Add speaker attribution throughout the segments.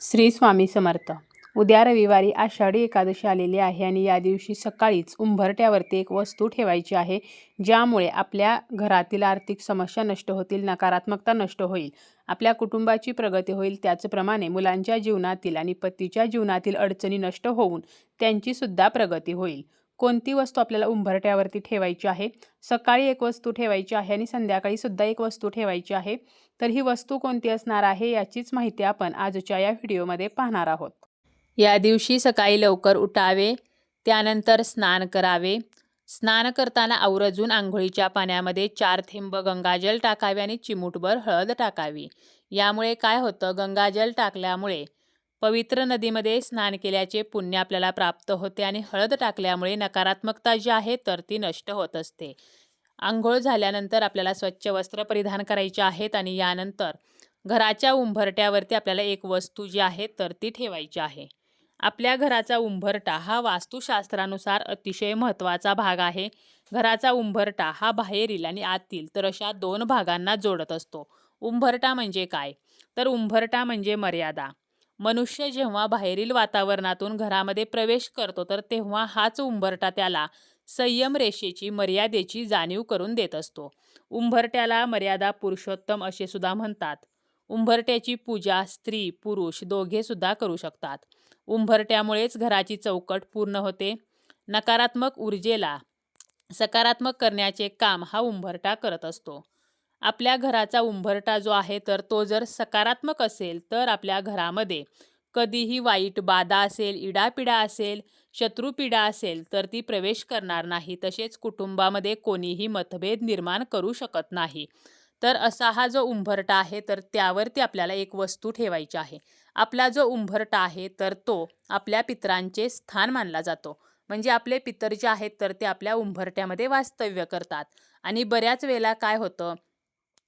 Speaker 1: श्री स्वामी समर्थ. उद्या रविवारी आषाढी एकादशी आलेली आहे आणि या दिवशी सकाळीच उंबरट्यावरती एक वस्तू ठेवायची आहे ज्यामुळे आपल्या घरातील आर्थिक समस्या नष्ट होतील नकारात्मकता नष्ट होईल आपल्या कुटुंबाची प्रगती होईल त्याचप्रमाणे मुलांच्या जीवनातील आणि पतीच्या जीवनातील अडचणी नष्ट होऊन त्यांचीसुद्धा प्रगती होईल. कोणती वस्तू आपल्याला उंबरट्यावरती ठेवायची आहे? सकाळी एक वस्तू ठेवायची आहे आणि संध्याकाळी सुद्धा एक वस्तू ठेवायची आहे. तर ही वस्तू कोणती असणार आहे याचीच माहिती आपण आजच्या या व्हिडिओमध्ये पाहणार आहोत. या दिवशी सकाळी लवकर उठावे त्यानंतर स्नान करावे. स्नान करताना आवर्जून आंघोळीच्या पाण्यामध्ये चार थेंब गंगाजल टाकावे आणि चिमूटभर हळद टाकावी. यामुळे काय होतं? गंगाजल टाकल्यामुळे पवित्र नदीमध्ये स्नान केल्याचे पुण्य आपल्याला प्राप्त होते आणि हळद टाकल्यामुळे नकारात्मकता जी आहे तर ती नष्ट होत असते. आंघोळ झाल्यानंतर आपल्याला स्वच्छ वस्त्र परिधान करायचे आहेत आणि यानंतर घराच्या उंभरट्यावरती आपल्याला एक वस्तू जी आहे तर ती ठेवायची आहे. आपल्या घराचा उंभरटा हा वास्तुशास्त्रानुसार अतिशय महत्त्वाचा भाग आहे. घराचा उंभरटा हा बाहेरील आणि आतील तर अशा दोन भागांना जोडत असतो. उंभरटा म्हणजे काय? तर उंभरटा म्हणजे मर्यादा. मनुष्य जेव्हा बाहेरील वातावरणातून घरामध्ये प्रवेश करतो तर तेव्हा हाच उंबरटा त्याला संयम रेषेची मर्यादेची जाणीव करून देत असतो. उंबरट्याला मर्यादा पुरुषोत्तम असे सुद्धा म्हणतात. उंबरट्याची पूजा स्त्री पुरुष दोघे सुद्धा करू शकतात. उंबरट्यामुळेच घराची चौकट पूर्ण होते. नकारात्मक ऊर्जेला सकारात्मक करण्याचे काम हा उंबरटा करत असतो. आपल्या घराचा उंबरटा जो आहे तर तो जर सकारात्मक असेल तर आपल्या घरामध्ये कधीही वाईट बाधा असेल इडापिडा असेल शत्रुपीडा असेल तर ती प्रवेश करणार नाही. तसेच कुटुंबामध्ये कोणीही मतभेद निर्माण करू शकत नाही. तर असा हा जो उंबरटा आहे तर त्यावरती आपल्याला एक वस्तू ठेवायची आहे. आपला जो उंबरटा आहे तर तो आपल्या पितरांचे स्थान मानला जातो. म्हणजे आपले पितर जे आहेत तर ते आपल्या उंबरट्यामध्ये वास्तव्य करतात. आणि बऱ्याच वेळेला काय होतं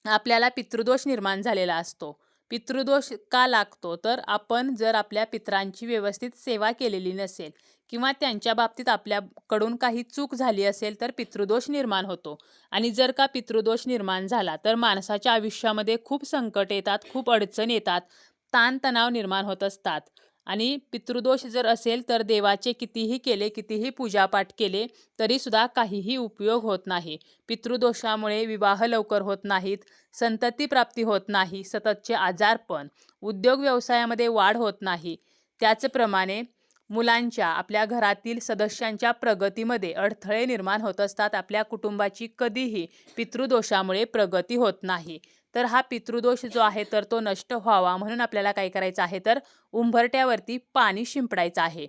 Speaker 1: आपल्याला पितृदोष निर्माण झालेला असतो. पितृदोष का लागतो? तर आपण जर आपल्या पितरांची व्यवस्थित सेवा केलेली नसेल किंवा त्यांच्या बाबतीत आपल्याकडून काही चूक झाली असेल तर पितृदोष निर्माण होतो. आणि जर का पितृदोष निर्माण झाला तर माणसाच्या आयुष्यामध्ये खूप संकट येतात खूप अडचण येतात ताणतणाव निर्माण होत असतात. आणि पितृदोष जर असेल तर देवाचे कितीही केले कितीही पूजापाठ केले तरीसुद्धा काहीही उपयोग होत नाही. पितृदोषामुळे विवाह लवकर होत नाहीत संतती प्राप्ती होत नाही सततचे आजारपण उद्योग व्यवसायामध्ये वाढ होत नाही. त्याचप्रमाणे मुलांच्या आपल्या घरातील सदस्यांच्या प्रगतीमध्ये अडथळे निर्माण होत असतात. आपल्या कुटुंबाची कधीही पितृदोषामुळे प्रगती होत नाही. तर हा पितृदोष जो आहे तर तो नष्ट व्हावा म्हणून आपल्याला काय करायचं आहे तर उंबरट्यावरती पाणी शिंपडायचं आहे.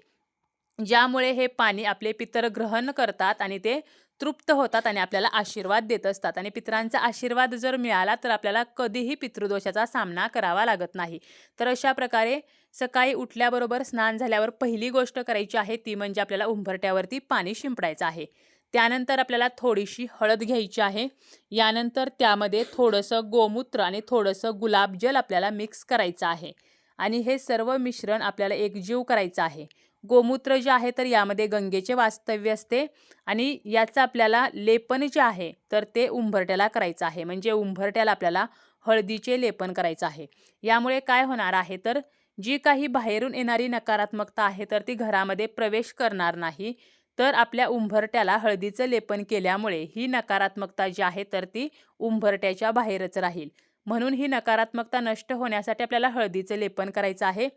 Speaker 1: ज्यामुळे हे पाणी आपले पितर ग्रहण करतात आणि ते तृप्त होतात आणि आपल्याला आशीर्वाद देत असतात. आणि पितरांचा आशीर्वाद जर मिळाला तर आपल्याला कधीही पितृदोषाचा सामना करावा लागत नाही. तर अशा प्रकारे सकाळी उठल्याबरोबर स्नान झाल्यावर पहिली गोष्ट करायची आहे ती म्हणजे आपल्याला उंबरट्यावरती पाणी शिंपडायचं आहे. त्यानंतर आपल्याला थोडीशी हळद घ्यायची आहे. यानंतर त्यामध्ये थोडंसं गोमूत्र आणि थोडंसं गुलाबजल आपल्याला मिक्स करायचं आहे. आणि हे सर्व मिश्रण आपल्याला एकजीव करायचं आहे. गोमूत्र जे आहे तर यामध्ये गंगेचे वास्तव्य असते. आणि याचं आपल्याला लेपन जे आहे तर ते उंबरट्याला करायचं आहे. म्हणजे उंबरट्याला आपल्याला हळदीचे लेपन करायचं आहे. यामुळे काय होणार आहे तर जी काही बाहेरून येणारी नकारात्मकता आहे तर ती घरामध्ये प्रवेश करणार नाही. तर आपल्या उंबरट्याला हळदीचं लेपन केल्यामुळे ही नकारात्मकता जी आहे तर ती उंबरट्याच्या बाहेरच राहील. म्हणून ही नकारात्मकता नष्ट होण्यासाठी आपल्याला हळदीचं लेपन करायचं आहे.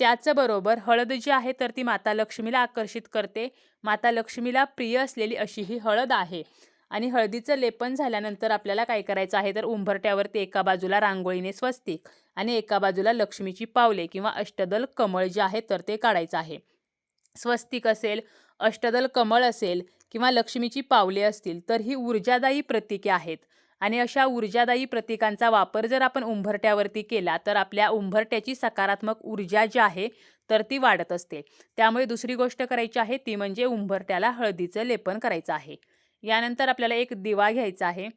Speaker 1: त्याचबरोबर हळद जी आहे तर ती माता लक्ष्मीला आकर्षित करते. माता लक्ष्मीला प्रिय असलेली अशी ही हळद आहे. आणि हळदीचं लेपन झाल्यानंतर आपल्याला काय करायचं आहे तर उंबरट्यावरती एका बाजूला रांगोळीने स्वस्तिक आणि एका बाजूला लक्ष्मीची पावले किंवा अष्टदल कमळ जे आहे तर ते काढायचं आहे. स्वस्तिक असेल अष्टदल कमळ असेल किंवा लक्ष्मीची पावले असतील तर ही ऊर्जादायी प्रतीके आहेत. आणि अशा ऊर्जादायी प्रतीकांचा वापर जर आपण उंबरट्यावरती केला तर आपल्या उंबरट्याची सकारात्मक ऊर्जा जी आहे तर ती वाढत असते. त्यामुळे दुसरी गोष्ट करायची आहे ती म्हणजे उंबरट्याला हळदीचं लेपन करायचं आहे. यानंतर आपल्याला एक दिवा घ्यायचा आहे.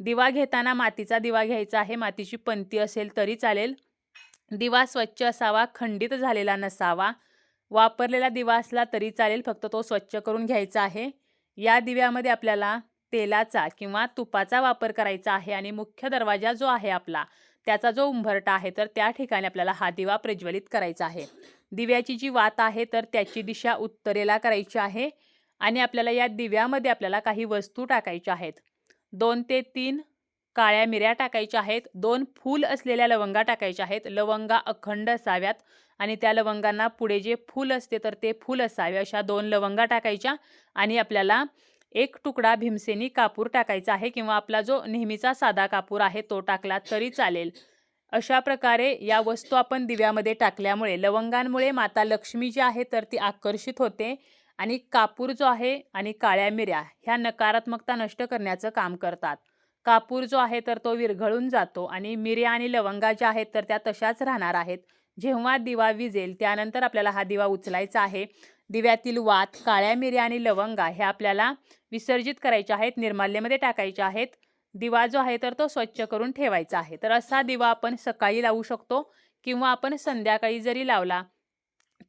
Speaker 1: दिवा घेताना मातीचा दिवा घ्यायचा आहे. मातीची पंती असेल तरी चालेल. दिवा स्वच्छ असावा खंडित झालेला नसावा. वापरलेला दिवा असला तरी चालेल फक्त तो स्वच्छ करून घ्यायचा आहे. या दिव्यामध्ये आपल्याला तेलाचा किंवा तुपाचा वापर करायचा आहे आणि मुख्य दरवाजा जो आहे आपला त्याचा जो उंबरटा आहे तर त्या ठिकाणी आपल्याला हा दिवा प्रज्वलित करायचा आहे. दिव्याची जी वात आहे तर त्याची दिशा उत्तरेला करायची आहे आणि आपल्याला या दिव्यामध्ये आपल्याला काही वस्तू टाकायच्या आहेत. दोन ते तीन काळ्या मिऱ्या टाकायच्या आहेत. दोन फूल असलेल्या लवंगा टाकायच्या आहेत. लवंगा अखंड असाव्यात. आणि त्या लवंगांना पुढे जे फूल असते तर ते फूल असावे. अशा दोन लवंगा टाकायच्या आणि आपल्याला एक तुकडा भीमसेनी कापूर टाकायचा आहे किंवा आपला जो नेहमीचा साधा कापूर आहे तो टाकला तरी चालेल. अशा प्रकारे या वस्तू आपण दिव्यामध्ये टाकल्यामुळे लवंगांमुळे माता लक्ष्मी जी आहे तर ती आकर्षित होते आणि कापूर जो आहे आणि काळ्या मिऱ्या ह्या नकारात्मकता नष्ट करण्याचं काम करतात. कापूर जो आहे तर तो विरघळून जातो आणि मिऱ्या आणि लवंगा ज्या आहेत तर त्या तशाच राहणार आहेत. जेव्हा दिवा विजेल त्यानंतर आपल्याला हा दिवा उचलायचा आहे. दिव्यातील वात काळ्या मिऱ्या आणि लवंगा हे आपल्याला विसर्जित करायच्या आहेत निर्माल्यमध्ये टाकायच्या आहेत. दिवा जो आहे तर तो स्वच्छ करून ठेवायचा आहे. तर असा दिवा आपण सकाळी लावू शकतो किंवा आपण संध्याकाळी जरी लावला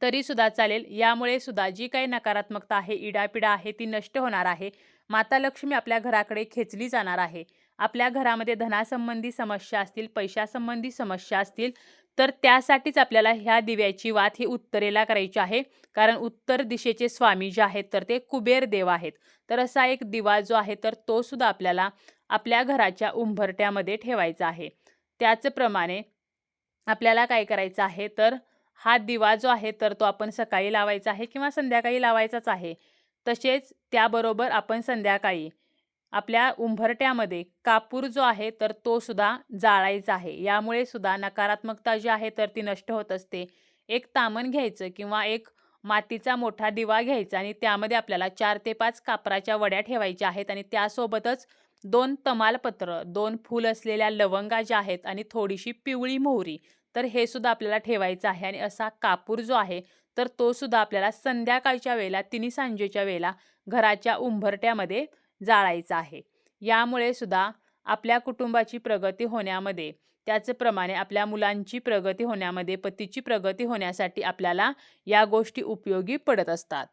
Speaker 1: तरी सुद्धा चालेल. यामुळे सुद्धा जी काही नकारात्मकता आहे इडापिडा आहे ती नष्ट होणार आहे. माता लक्ष्मी आपल्या घराकडे खेचली जाणार आहे. आपल्या घरामध्ये धनासंबंधी समस्या असतील पैशासंबंधी समस्या असतील तर त्यासाठीच आपल्याला ह्या दिव्याची वात ही उत्तरेला करायची आहे. कारण उत्तर दिशेचे स्वामी जे आहेत तर ते कुबेर देव आहेत. तर असा एक दिवा जो आहे तर तो सुद्धा आपल्याला आपल्या घराच्या उंभरट्यामध्ये ठेवायचा आहे. त्याचप्रमाणे आपल्याला काय करायचं आहे तर हा दिवा जो आहे तर तो आपण सकाळी लावायचा आहे किंवा संध्याकाळी लावायचाच आहे. तसेच त्याबरोबर आपण संध्याकाळी आपल्या उंभरट्यामध्ये कापूर जो आहे तर तो सुद्धा जाळायचा आहे. यामुळे सुद्धा नकारात्मकता जी आहे तर ती नष्ट होत असते. एक तामण घ्यायचं किंवा एक मातीचा मोठा दिवा घ्यायचा आणि त्यामध्ये आपल्याला चार ते पाच कापराच्या वड्या ठेवायच्या आहेत आणि त्यासोबतच दोन तमालपत्र दोन फूल असलेल्या लवंगा ज्या आहेत आणि थोडीशी पिवळी मोहरी तर हे सुद्धा आपल्याला ठेवायचं आहे. आणि असा कापूर जो आहे तर तो सुद्धा आपल्याला संध्याकाळच्या वेळेला तिन्ही सांजेच्या वेळेला घराच्या उंभरट्यामध्ये जाळायचा आहे. यामुळे सुद्धा आपल्या कुटुंबाची प्रगती होण्यामध्ये त्याचप्रमाणे आपल्या मुलांची प्रगती होण्यामध्ये पतीची प्रगती होण्यासाठी आपल्याला या गोष्टी उपयोगी पडत असतात.